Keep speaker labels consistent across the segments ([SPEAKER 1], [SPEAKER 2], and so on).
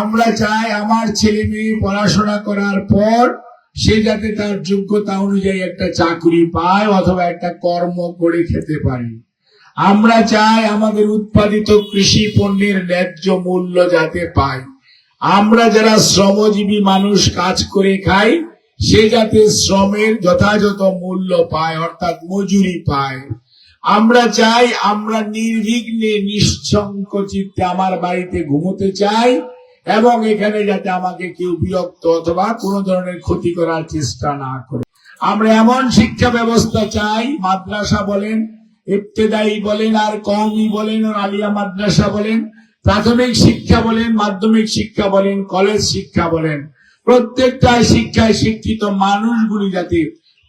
[SPEAKER 1] আমরা চাই আমার ছেলে মেয়ে পড়াশোনা করার পর সে যাতে তার যোগ্যতা অনুযায়ী একটা চাকরি পায় অথবা একটা কর্ম করে খেতে পারে। আমরা চাই আমাদের উৎপাদিত কৃষি পণ্যের ন্যায্য মূল্য যাতে পায়। আমরা যারা শ্রমজীবী মানুষ কাজ করে খাই, সে যাতে শ্রমের যথাযথ মূল্য পায়, অর্থাৎ মজুরি পায়। আমরা চাই আমরা নির্বিঘ্নে নিঃসংক চিত্তে আমার বাড়িতে ঘুমোতে চাই এবং এখানে যাতে আমাকে কেউ বিরক্ত অথবা কোনো ধরনের ক্ষতি করার চেষ্টা না করে। আমরা এমন শিক্ষা ব্যবস্থা চাই, মাদ্রাসা বলেন, ইবতেদায়ী বলেন, আর কওমি বলেন, আর আলিয়া মাদ্রাসা বলেন, প্রাথমিক শিক্ষা বলেন, মাধ্যমিক শিক্ষা বলেন, কলেজ শিক্ষা বলেন। প্রত্যেকটা শিক্ষায় শিক্ষিত মানুষগুলি যাতে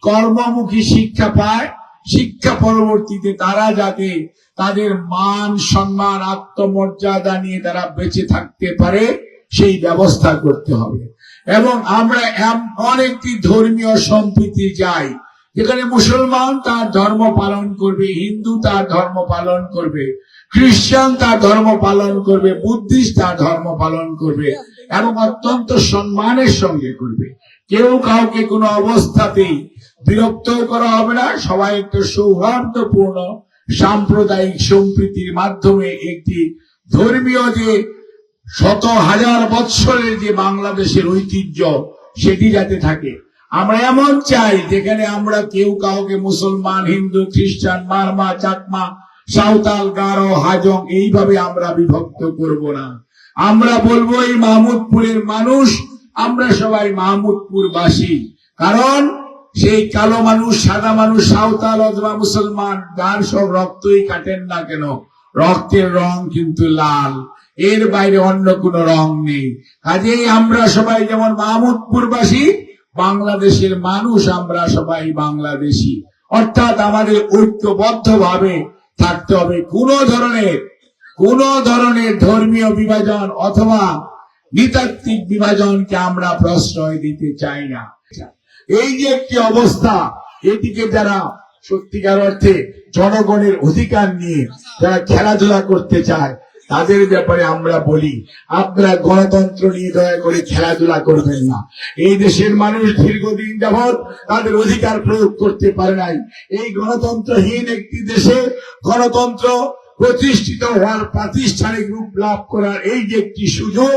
[SPEAKER 1] কর্মমুখী শিক্ষা পায়, শিক্ষা পরবর্তীতে তারা যাতে তাদের মান, সম্মান, আত্মমর্যাদা নিয়ে তারা বেঁচে থাকতে পারে। সেই ব্যবস্থা করতে হবে। এবং আমরা এমন একটি ধর্মীয় সম্প্রীতি যাই। যেখানে মুসলমান তার ধর্ম পালন করবে, হিন্দু তার ধর্ম পালন করবে, খ্রিস্টান তার ধর্ম পালন করবে, বুদ্ধিস্ট তার ধর্ম পালন করবে এবং অত্যন্ত সম্মানের সঙ্গে করবে। কেউ কাউকে কোনো অবস্থাতেই বিরক্ত করা হবে না। সবাই একটু সৌহার্দ্যপূর্ণ, সাম্প্রদায়িক সম্প্রীতির মাধ্যমে একটি ধর্মীয় যে শত হাজার বৎসরের যে বাংলাদেশের ঐতিহ্য, সেটি যাতে থাকে। আমরা এমন চাই, যেখানে আমরা কেউ কাউকে মুসলমান, হিন্দু, খ্রিস্টান মারমা চাকমা, সাঁওতাল, গারো, হাজং, এইভাবে আমরা বিভক্ত করব না। আমরা বলব, এই মাহমুদপুরের মানুষ, আমরা সবাই মাহমুদপুর বাসী কারণ, সেই কালো মানুষ, সাদা মানুষ, সাঁওতাল, অথবা মুসলমান, যার সব রক্তই কাটেন না কেন, রক্তের রং কিন্তু লাল। এর বাইরে অন্য কোনো রং নেই। কাজেই আমরা সবাই যেমন মাহমুদপুরবাসী, বাংলাদেশের মানুষ আমরা সবাই বাংলাদেশি। অর্থাৎ আমাদের ঐক্যবদ্ধ ভাবে থাকতে হবে। কোন ধরনের কোন ধরনের ধর্মীয় বিভাজন অথবা নৃতাত্ত্বিক বিভাজনকে আমরা প্রশ্রয় দিতে চাই না। এই যে একটি অবস্থা, এটিকে যারা সত্যিকার অর্থে জনগণের অধিকার নিয়ে যারা খেলাধুলা করতে চায় তাদের ব্যাপারে আমরা বলি, আপনারা গণতন্ত্র নিয়ে দয়া করে খেলাধুলা করবেন না। এই দেশের মানুষ দীর্ঘদিন যাবৎ তাদের অধিকার প্রয়োগ করতে পারে নাই। এই গণতন্ত্রহীন একটি দেশে গণতন্ত্র প্রতিষ্ঠিত হওয়ার প্রাতিষ্ঠানিক রূপ লাভ করার এই যে একটি সুযোগ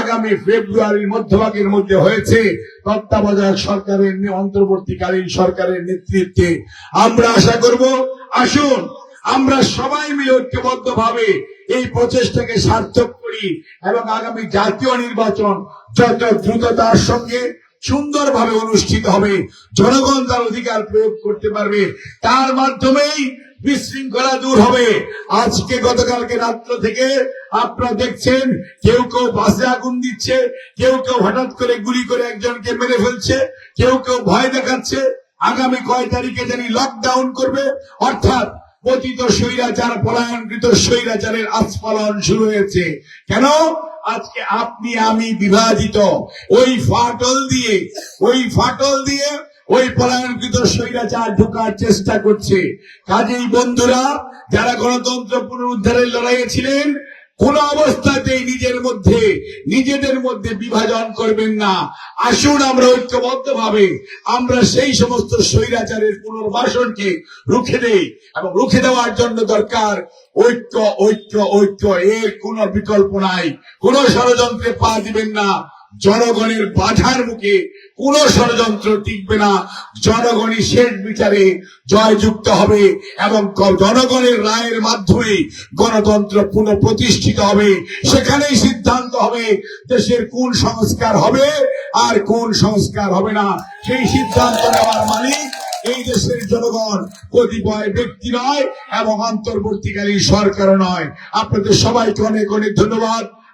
[SPEAKER 1] আগামী ফেব্রুয়ারির মধ্যভাগের মধ্যে হয়েছে, তত্ত্বাবধায়ক সরকারের অন্তর্বর্তীকালীন সরকারের নেতৃত্বে। আমরা আশা করব, আসুন, আমরা সবাই মিলে ঐক্যবদ্ধ ভাবে এই প্রচেষ্টাকে সার্থক করি এবং আগামী জাতীয় নির্বাচন যত দ্রুততার সঙ্গে সুন্দরভাবে অনুষ্ঠিত হবে, জনগণ তার অধিকার প্রয়োগ করতে পারবে, তার মাধ্যমেই বিশৃঙ্খলা দূর হবে। আজকে গতকালকে রাত্র থেকে আপনারা দেখছেন, কেউ কেউ বাসে আগুন দিচ্ছে, কেউ কেউ হঠাৎ করে গুলি করে একজনকে মেরে ফেলছে, কেউ কেউ ভয় দেখাচ্ছে, আগামী কয় তারিখে জানি লকডাউন করবে, অর্থাৎ পতিত স্বৈরাচার, পলায়নকৃত স্বৈরাচারের আস্ফলন শুরু হয়েছে। কেন? আজকে আপনি, আমি বিভাজিত। ওই ফাটল দিয়ে, ওই ফাটল দিয়ে ওই পলায়নকৃত স্বৈরাচার ঢোকার চেষ্টা করছে। কাজেই বন্ধুরা, যারা গণতন্ত্র পুনরুদ্ধারের লড়াইয়ে ছিলেন কোন অবস্থাতেই নিজের মধ্যে, নিজেদের মধ্যে বিভাজন করবেন না। আসুন আমরা ঐক্যবদ্ধ ভাবে আমরা সেই সমস্ত স্বৈরাচারের পুনর্বাসনকে রুখে দেই এবং রুখে দেওয়ার জন্য দরকার ঐক্য ঐক্য ঐক্য। এর কোন বিকল্প নাই। কোন ষড়যন্ত্রে পা দিবেন না। জনগণের বাধার মুখে কোন ষড়যন্ত্র টিকবে না। জনগণই শেষ বিচারে জয়যুক্ত হবে এবং জনগণের রায়ের মাধ্যমে গণতন্ত্র পুনঃপ্রতিষ্ঠিত হবে। সেখানেই সিদ্ধান্ত হবে দেশের কোন সংস্কার হবে আর কোন সংস্কার হবে না। সেই সিদ্ধান্ত নেওয়ার মালিক এই দেশের জনগণ। কতিপয় ব্যক্তি নয় এবং অন্তর্বর্তীকালীন সরকারও নয়। আপনাদের সবাইকে অনেক অনেক ধন্যবাদ।